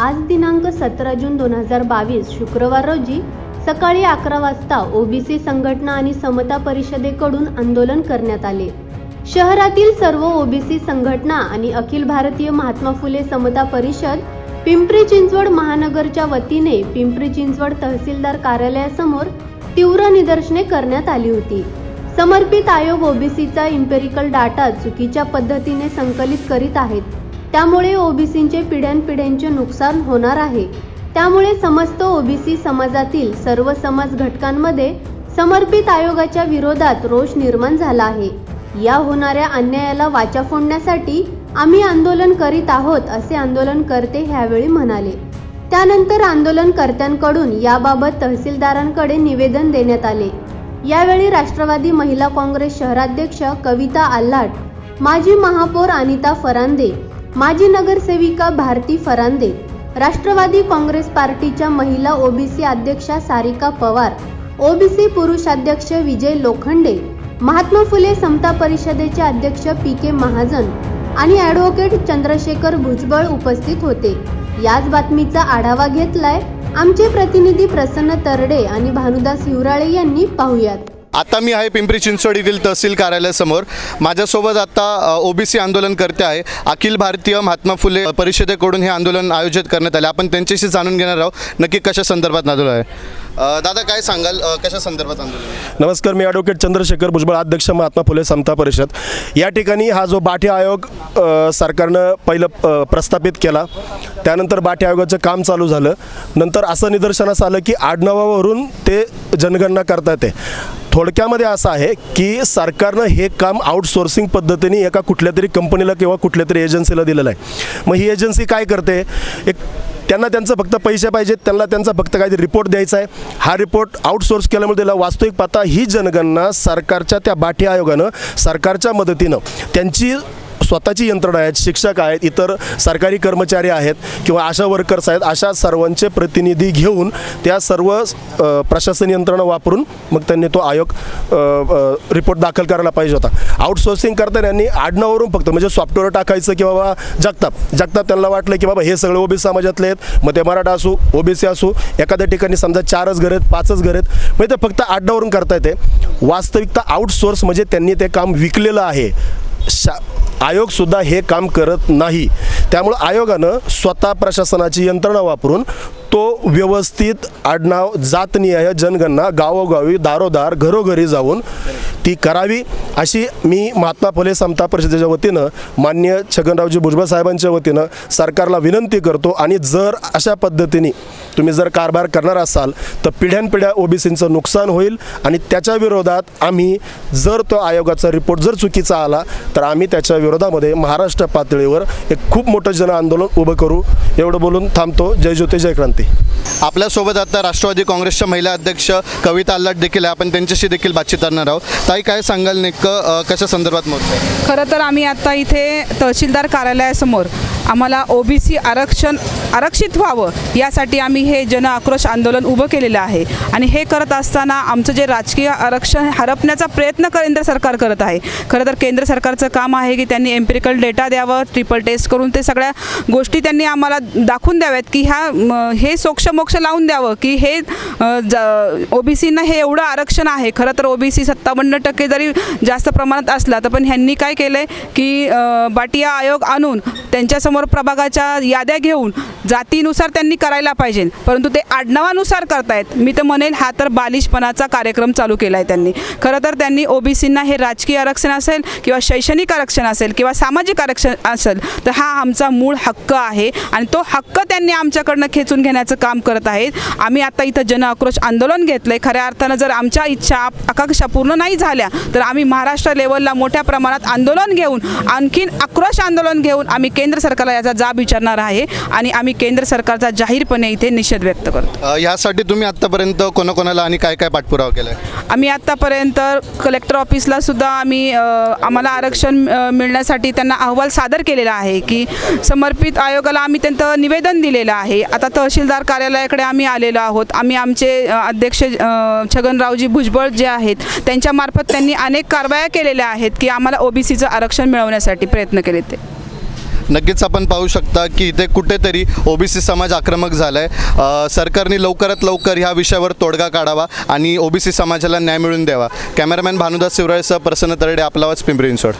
आज दिनांक सतरा जून दोन हजार बावीस शुक्रवार रोजी सकाळी अकरा वाजता ओबीसी संघटना आणि समता परिषदेकडून आंदोलन करण्यात आले. शहरातील सर्व ओबीसी संघटना आणि अखिल भारतीय महात्मा फुले समता परिषद पिंपरी चिंचवड महानगरच्या वतीने पिंपरी चिंचवड तहसीलदार कार्यालयासमोर तीव्र निदर्शने करण्यात आली होती. समर्पित आयोग ओबीसीचा इम्पेरिकल डाटा चुकीच्या पद्धतीने संकलित करीत आहेत. त्यामुळे ओबीसींचे पिढ्यानपिढ्यांचे नुकसान होणार आहे. त्यामुळे समस्त ओबीसी समाजातील सर्व समाज घटकांमध्ये समर्पित आयोगाच्या विरोधात रोष निर्माण झाला आहे. या होणाऱ्या अन्यायाला वाचा फोडण्यासाठी आम्ही आंदोलन करीत आहोत असे आंदोलनकर्ते ह्यावेळी म्हणाले. त्यानंतर आंदोलनकर्त्यांकडून याबाबत तहसीलदारांकडे निवेदन देण्यात आले. यावेळी राष्ट्रवादी महिला काँग्रेस शहराध्यक्ष कविता आल्हाट माजी महापौर अनिता फरांदे माजी नगरसेविका भारती फरांदे राष्ट्रवादी काँग्रेस पार्टीच्या महिला ओबीसी अध्यक्षा सारिका पवार ओबीसी पुरुषाध्यक्ष विजय लोखंडे महात्मा फुले समता परिषदेचे अध्यक्ष पी के महाजन आणि ॲडव्होकेट चंद्रशेखर भुजबळ उपस्थित होते. याच बातमीचा आढावा घेतलाय आमचे प्रतिनिधी प्रसन्न तरडे आणि भानुदास हिवराळे यांनी पाहुयात. आता मी आहे पिंपरी चिंचवड येथील तहसील कार्यालयासमोर. माझ्यासोबत आता ओबीसी आंदोलन करते आहे अखिल भारतीय महात्मा फुले परिषदेकडून हे आंदोलन आयोजित करण्यात आले. आपण त्यांच्याशी जाणून घेणार आहोत नक्की कशा संदर्भात आंदोलन आहे? दादा काय सांगाल कशा संदर्भात आंदोलन नमस्कार मी ॲडव्होकेट चंद्रशेखर भुजबळ अध्यक्ष महात्मा फुले समता परिषद. या ठिकाणी हा जो बाठी आयोग सरकारनं पहिलं प्रस्थापित केला त्यानंतर बाठी आयोगाचं काम चालू झालं. नंतर असं निदर्शनास आलं की आडनावावरून ते जनगणना करता येते थोडक्यामध्ये असं आहे की सरकारनं हे काम आउटसोर्सिंग पद्धतीने एका कुठल्या तरी कंपनीला किंवा कुठल्या तरी एजन्सीला दिलेलं आहे. मग ही एजन्सी काय करते? एक त्यांना त्यांचं फक्त पैसे पाहिजेत त्यांना त्यांचा फक्त काहीतरी रिपोर्ट द्यायचा आहे. हा रिपोर्ट आउटसोर्स केल्यामुळे त्याला वास्तविक पाहता ही जनगणना सरकारच्या त्या बाठी आयोगानं सरकारच्या मदतीनं त्यांची स्वतःची यंत्रणा आहेत शिक्षक आहेत इतर सरकारी कर्मचारी आहेत किंवा आशा वर्कर्स आहेत अशा सर्वांचे प्रतिनिधी घेऊन त्या सर्व प्रशासन यंत्रणा वापरून मग त्यांनी तो आयोग रिपोर्ट दाखल करायला पाहिजे होता. आउटसोर्सिंग करताना यांनी आडनावरून फक्त म्हणजे सॉफ्टवेअर टाकायचं की बाबा जगताप. जगताप त्यांना वाटलं की बाबा हे सगळे ओबीसी समाजातले आहेत मग ते मराठा असू ओबीसी असू एखाद्या ठिकाणी समजा चारच घर आहेत पाचच घर आहेत म्हणजे ते फक्त आडनावरून करता येते वास्तविकता आउटसोर्स म्हणजे त्यांनी ते काम विकलेलं आहे. शा आयोगसुद्धा हे काम करत नाही. त्यामुळं आयोगानं स्वतः प्रशासनाची यंत्रणा वापरून तो व्यवस्थित आडनाव जातनिहाय जनगणना गावोगावी दारोदार घरोघरी जाऊन ती करावी अशी मी महात्मा फुले समता परिषदेच्या वतीनं मान्य छगनरावजी भुजबळ साहेबांच्या वतीनं सरकारला विनंती करतो आणि जर अशा पद्धतीने तुम्ही जर कारभार करणार असाल तर पिढ्यानपिढ्या ओबीसींचं नुकसान होईल आणि त्याच्या विरोधात आम्ही जर तो आयोगाचा रिपोर्ट जर चुकीचा आला तर आम्ही त्याच्या विरोधामध्ये महाराष्ट्र पातळीवर एक खूप मोठं जन आंदोलन उभं करू. एवढं बोलून थांबतो. जय ज्योती जय क्रांती. आपल्यासोबत आता राष्ट्रवादी काँग्रेसच्या महिला अध्यक्ष कविता आल्लाट देखील आहे. आपण त्यांच्याशी देखील बातचीत करणार आहोत. ताई काय सांगाल नेमकं कशा संदर्भात मत? खरं तर आम्ही आता इथे तहसीलदार कार्यालयासमोर आम्हाला ओबीसी आरक्षण आरक्षित व्हावं यासाठी आम्ही हे जन आक्रोश आंदोलन उभं केलेलं आहे. आणि हे करत असताना आमचं जे राजकीय आरक्षण हरपण्याचा प्रयत्न केंद्र सरकार करत आहे. खरं तर केंद्र सरकारचं काम आहे की त्यांनी एम्पिरिकल डेटा द्यावं ट्रिपल टेस्ट करून ते सगळ्या गोष्टी त्यांनी आम्हाला दाखवून द्याव्यात की ह्या म, हे सोक्ष मोक्ष लावून द्यावं की हे ओबीसींना हे एवढं आरक्षण आहे. खरं तर ओबीसी सत्तावन्न टक्के जरी जास्त प्रमाणात असला तर पण ह्यांनी काय केलं आहे की बाटिया आयोग आणून त्यांच्यासमोर प्रभागाच्या याद्या घेऊन जातीनुसार त्यांनी करायला पाहिजे. परंतु ते आडनावानुसार करतायत. मी तर म्हणेन हा तर बालिशपणाचा कार्यक्रम चालू केला आहे त्यांनी. खरं तर त्यांनी ओबीसींना हे राजकीय आरक्षण असेल किंवा शैक्षणिक आरक्षण असेल किंवा सामाजिक आरक्षण असेल तर हा आमचा मूळ हक्क आहे आणि तो हक्क त्यांनी आमच्याकडनं खेचून घेण्याचं काम करत आहेत. आम्ही आता इथं जन आक्रोश आंदोलन घेतलं आहे खऱ्या अर्थानं जर आमच्या इच्छा आकांक्षा पूर्ण नाही झाल्या तर आम्ही महाराष्ट्र लेवलला मोठ्या प्रमाणात आंदोलन घेऊन आणखीन आक्रोश आंदोलन घेऊन आम्ही केंद्र सरकारला याचा जाब विचारणार आहे आणि आम्ही केंद्र सरकारचा जाहीरपणे इथे निषेध व्यक्त करतो. अ, यासाठी तुम्ही आत्तापर्यंत कोणाकोणाला आणि काय काय पाठपुरावा केला आम्ही आत्तापर्यंत कलेक्टर ऑफिसला सुद्धा आम्ही अ, आम्हाला आरक्षण अ, मिळण्यासाठी त्यांना अहवाल सादर केलेला आहे की समर्पित आयोगाला आम्ही त्यांचं निवेदन दिलेलं आहे. आता तहसीलदार कार्यालयाकडे आम्ही आलेलो आहोत. आम्ही आमचे अ, अध्यक्ष अ, छगनरावजी भुजबळ जे आहेत त्यांच्यामार्फत त्यांनी अनेक कारवाया केलेल्या आहेत की आम्हाला ओबीसीचं आरक्षण मिळवण्यासाठी प्रयत्न केले ते. नक्कीच आपण पाहू शकता की इथे कुठेतरी ओबीसी समाज आक्रमक झाला आहे सरकारने लवकरात लवकर ह्या विषयावर तोडगा काढावा आणि ओबीसी समाजाला न्याय मिळवून द्यावा. कॅमेरामॅन भानुदास शिवराळसह प्रसन्न तरडे आपला आवाज पिंपरी चिंचवड.